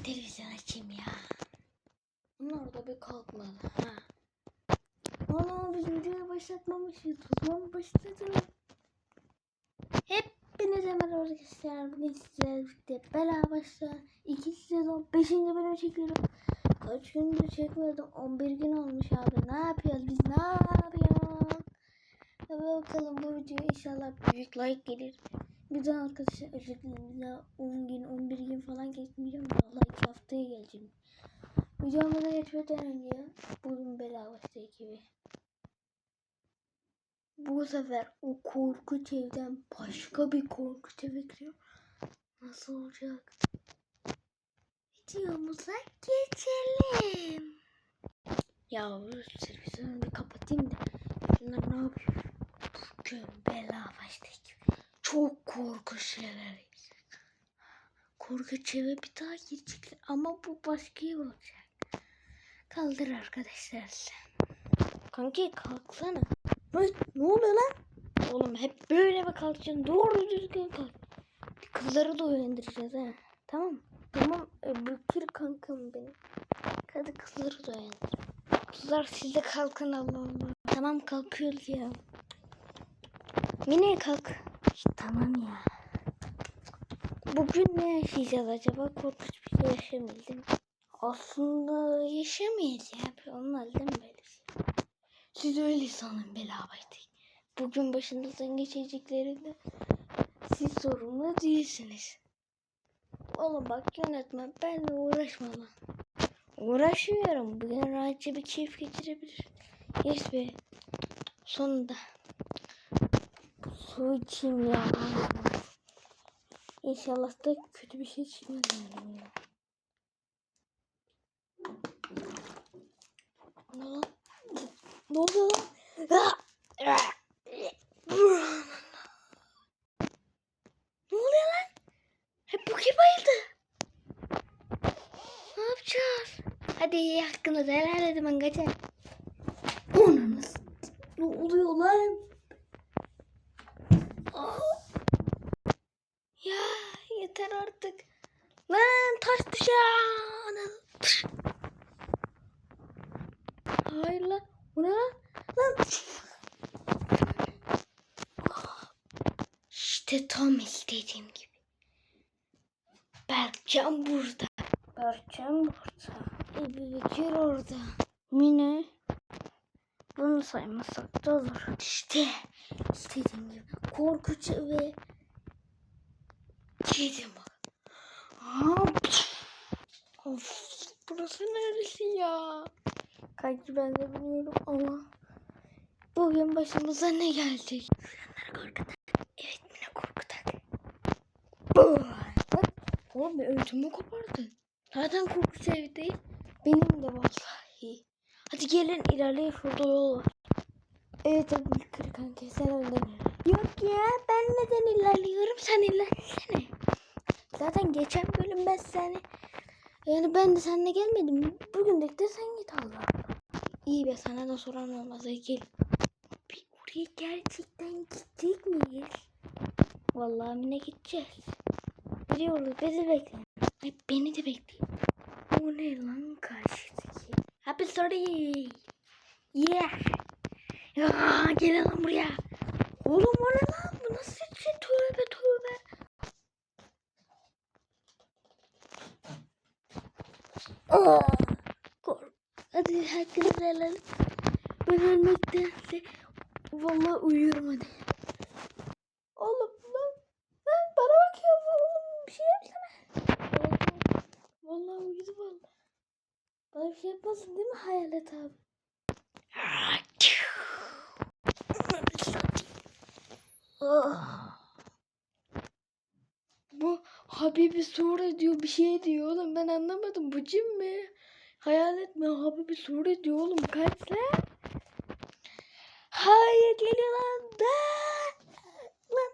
nasıl televizyon açayım ya? Bunlar da bir kalkmadı. Ha. Ana biz videoyu başlatmamışız. O zaman başlatalım. Hepinize merhaba arkadaşlar. Bugün sizlerle birlikte bela başla. İki sezon 5. bölüm çekiyorum. Kaç gündür çekmiyordum. 11 gün olmuş abi. Ne yapıyoruz biz? Ne yapıyoruz? Hadi bakalım bu videoya inşallah büyük like gelir. Bir daha arkadaşlar özür dilerim. Daha 10 gün 11 gün falan geçmeyeceğim. Vallahi 2 haftaya geleceğim. Videomuza geçmeden önce bugün bela başta ekibi. Bu sefer o korkunç evden başka bir korkunç eve giriyor. Nasıl olacak? Videomuza geçelim. Ya televizyonu bir kapatayım da. Şunlar ne yapıyor? Bugün bela başta ekibi. Çok korkunç şeyler. Korkunç eve bir daha girecekler ama bu başka ev olacak. Kaldır arkadaşlar sen. Kanki kalksana. Ay, ne oluyor lan? Oğlum hep böyle mi kalkacaksın? Doğru düzgün kalk. Kızları da uyandıracağız ha. Tamam? Tamam. E, Bükür kankam benim. Hadi kızları da uyandır. Kızlar siz de kalkın Allah Allah. Tamam kalkıyoruz ya. Mine kalk. Tamam ya. Bugün ne yaşayacağız acaba? Korkunç bir şey mi? Aslında yaşamayız ya. Bir Olmaz değil mi böyle şey? Siz öyle sanın bela başlayın. Bugün başınızdan geçeceklerinde siz sorumlu değilsiniz. Oğlum bak yönetmen benle uğraşma lan. Uğraşmıyorum. Bugün rahatça bir keyif geçirebilir. Yes be. Sonunda. Su içeyim ya. İnşallah da kötü bir şey çıkmaz. Ne lan? Ne oluyor lan? Ne oluyor lan? Hep bu kim bayıldı? Ne yapacağız? Hadi hakkınızı helal edin ben kaçar. Ananız. Ne oluyor lan? Aa! Ya yeter artık. Lan taş. Ana. Hayır lan. Bu ne lan? Lan. İşte tam istediğim gibi. Berkcan burada. Berkcan burada. Ebu Bekir orada. Mine. Bunu saymasak da olur. İşte istediğim gibi. Korkunç ve Yedim bak. Of, burası neresi ya? Kanki ben de bilmiyorum ama bugün başımıza ne gelecek? Şuranları korkutak. Evet Mine korkutak. Bak, oğlum bir ödümü kopardı. Zaten korkunç ev değil. Benim de vallahi. Hadi gelin ilerleyin şurada yol var. Evet Ebu Bekir kanki sen önden. Yok ya ben neden ilerliyorum sen ilerlesene. Zaten geçen bölüm ben seni yani ben de seninle gelmedim. Bugün de, sen git Allah. İyi be sana da soran olmaz. Gel. Bir oraya gerçekten gidecek miyiz? Vallahi Mine gideceğiz. Biliyoruz bizi bekle. Ay, beni de bekleyin. O ne lan karşıdaki? Happy story. Yeah. Ya, gelin lan buraya. Oğlum o ne lan? Bu nasıl bir şey? Tövbe tövbe. Aa, kork. Hadi hakkınızı helal. Ben ölmektense vallahi uyuyorum hadi. Oğlum lan. Lan bana bak ya oğlum bir şey yapsana. Vallahi uyudu vallahi. Bana bir şey yapmasın değil mi hayalet abi? Ah. Habibi Sure diyor bir şey diyor oğlum ben anlamadım bu cin mi? Hayalet mi? Habibi Sure diyor oğlum kaç lan? Hayır geliyor lan. Da. Lan.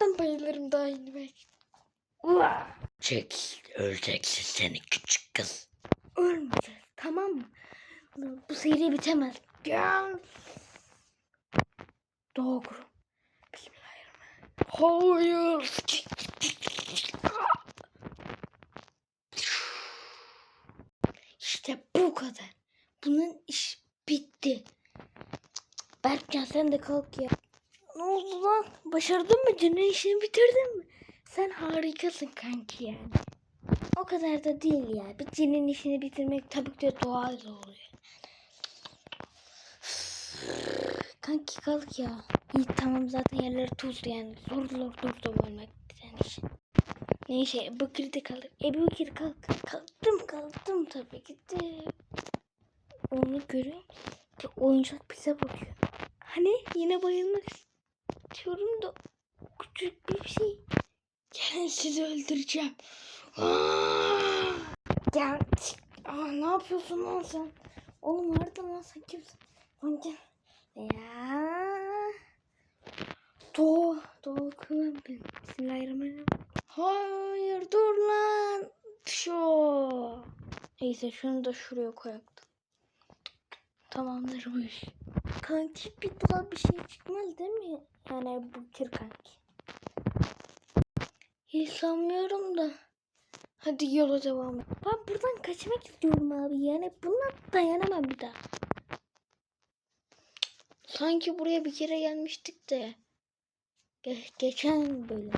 Ben bayılırım daha yeni belki. Uah. Çek, öleceksin seni küçük kız. Ölmeyeceğiz tamam mı? Lan Bu seri bitemez. Gel. Doğru. Bismillahirrahmanirrahim. Hayır. Bu kadar. Bunun iş bitti. Berkcan sen de kalk ya. Ne oldu lan? Başardın mı? Cinin işini bitirdin mi? Sen harikasın kanki yani. O kadar da değil ya. Bir cinin işini bitirmek tabii ki de doğal oluyor. Kanki kalk ya. İyi tamam zaten yerleri tuzlu yani. Zor zor zor zor ölmek senin için. Neyse Bekir de kalk. Ebu Bekir kalk. Kalktım kalktım tabii ki de. Onu görüyorum. Bir oyuncak bize bakıyor. Hani yine bayılmak istiyorum da küçük bir şey. Gelin sizi öldüreceğim. Gel. Aa, ne yapıyorsun lan sen? Oğlum nerede lan sen kimsin? Lan gel. Ya. Doğu. Doğu kıvam benim. Bismillahirrahmanirrahim. Hayır dur lan. Şu. Neyse şunu da şuraya koyak. Tamamdır bu iş. Kanki bir daha bir şey çıkmaz değil mi? Yani bu tür kanki. Hiç sanmıyorum da. Hadi yola devam et. Ben buradan kaçmak istiyorum abi. Yani buna dayanamam bir daha. Sanki buraya bir kere gelmiştik de. Ge- geçen böyle.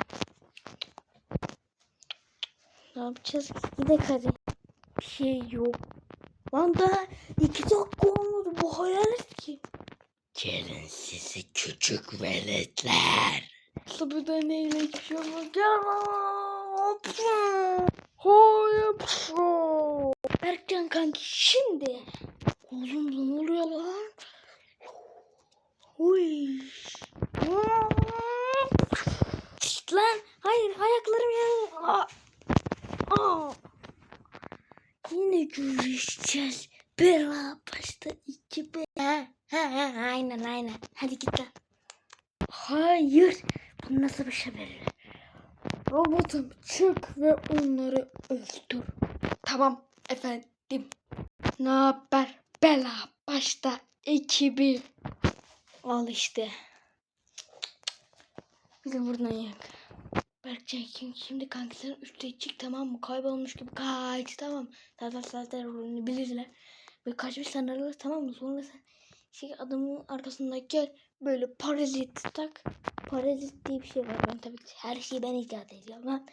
Ne yapacağız? Gidelim hadi. Bir şey yok. Lan daha iki dakika olmadı. Bu hayalet ki. Gelin sizi küçük veletler. Sıvıda neyle içiyorum? Gel Hopsa. Hayır. Berkcan kanki şimdi. Oğlum ne oluyor lan? Huy. Lan. Hayır ayaklarım ya. Yine görüşeceğiz. Bela başta iki be. Ha, ha, ha, aynen aynen. Hadi git lan. Hayır. Bu nasıl bir şey böyle? Robotum çık ve onları öldür. Tamam efendim. Ne haber? Bela başta ekibi. Al işte. Bir de buradan yak. Berkcan kim şimdi kankasının üstte çık tamam mı? Kaybolmuş gibi kaç tamam. Zaten zaten rolünü bilirler. Ve kaçmış sanırlar tamam mı? Sonra sen şey adamın arkasında gel böyle parazit tak. Parazit diye bir şey var. Ben tabii ki her şeyi ben icat ediyorum lan.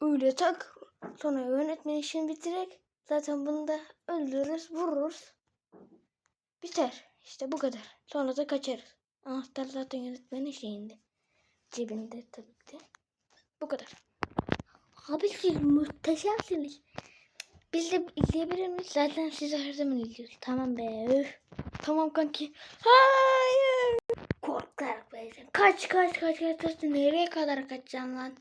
Öyle tak. Sonra yönetmen işini bitirerek zaten bunu da öldürürüz, vururuz. Biter. İşte bu kadar. Sonra da kaçarız. Anahtar zaten yönetmenin şeyinde. Cebinde tabii ki. Bu kadar. Abi siz muhteşemsiniz. Biz de izleyebilir miyiz? Zaten sizi her zaman izliyoruz. Tamam be. Üf. Tamam kanki. Hayır. Korkarak be. Kaç kaç kaç kaç kaç. Nereye kadar kaçacaksın lan?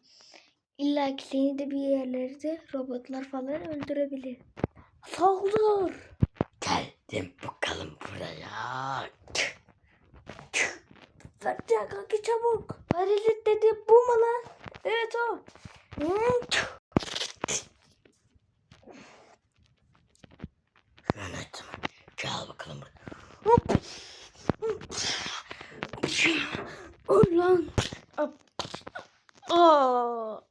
İlla ki seni de bir yerlerde robotlar falan öldürebilir. Saldır. Geldim bakalım buraya. Berkcan kanki çabuk. Parazit dedi bu mu lan? Evet o. Yönetmen. Gel bakalım buraya. Hop. Öl lan. Aa. Aa.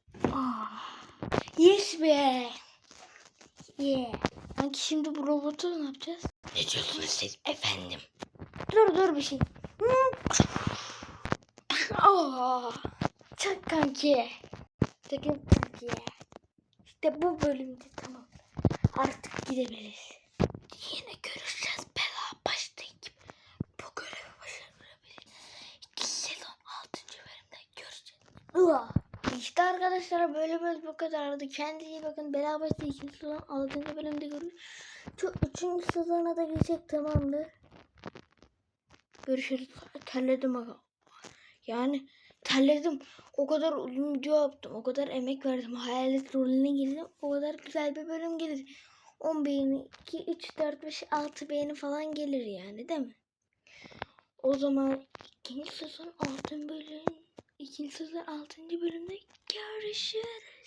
Yes be. Yeah. Kanki şimdi bu robotu ne yapacağız? Ne diyorsunuz siz efendim? Dur dur bir şey. Hı. Çak kanki. Takım kanki. İşte bu bölümde tamam. Artık gidebiliriz. Yine görüşeceğiz bela başta. Bu görevi başarabilir. İki sezon 6. bölümde göreceğiz. Ua. İşte arkadaşlar böyle bu kadardı. Kendinize iyi bakın. Beraber ikinci sezon 6. bölümde görüşürüz. Şu 3. sezona da geçecek tamamdır. Görüşürüz. Terledim aga. Yani terledim. O kadar uzun video yaptım. O kadar emek verdim. Hayalet rolüne girdim. O kadar güzel bir bölüm gelir. 10 beğeni, 2, 3, 4, 5, 6 beğeni falan gelir yani değil mi? O zaman ikinci sezon 6. bölüm ikinci sezon 6. bölümde görüşürüz.